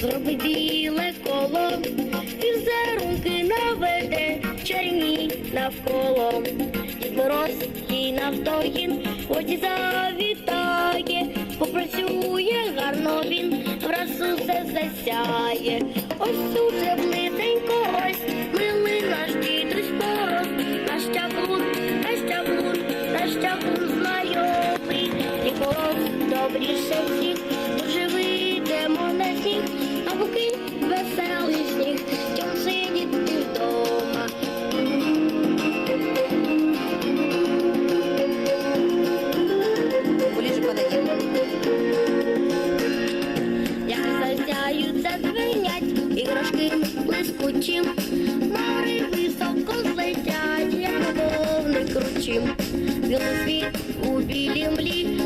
зроби біле коло, візерунки наведе, чарівні навколо. Дід Мороз їй навдогін, ході завітає, попрацює гарно він, враз усе засяє. Ось уже близенько, ось милий наш дідусь мороз, наш чаклун, наш чаклун, наш чаклун знайомий, і мороз добріше всіх, вийдемо на сніг, а поки веселий сніг, чом сидіти вдома. Ближе подойди. Як засяються, дзвенять, іграшки блискучим, Мари високо злетять, як вовни кручим. Білий світ у білій млі,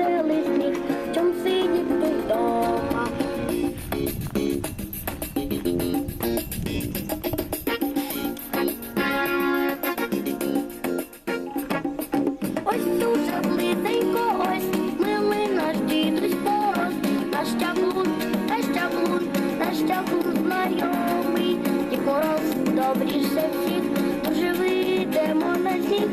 веселий сніг, чом сидіти вдома. Ось дуже близенько, ось милий наш дідусь мороз, наш чаклун, наш чаклун, наш чаклун знайомий, і мороз добріше всіх, дуже вийдемо на сніг,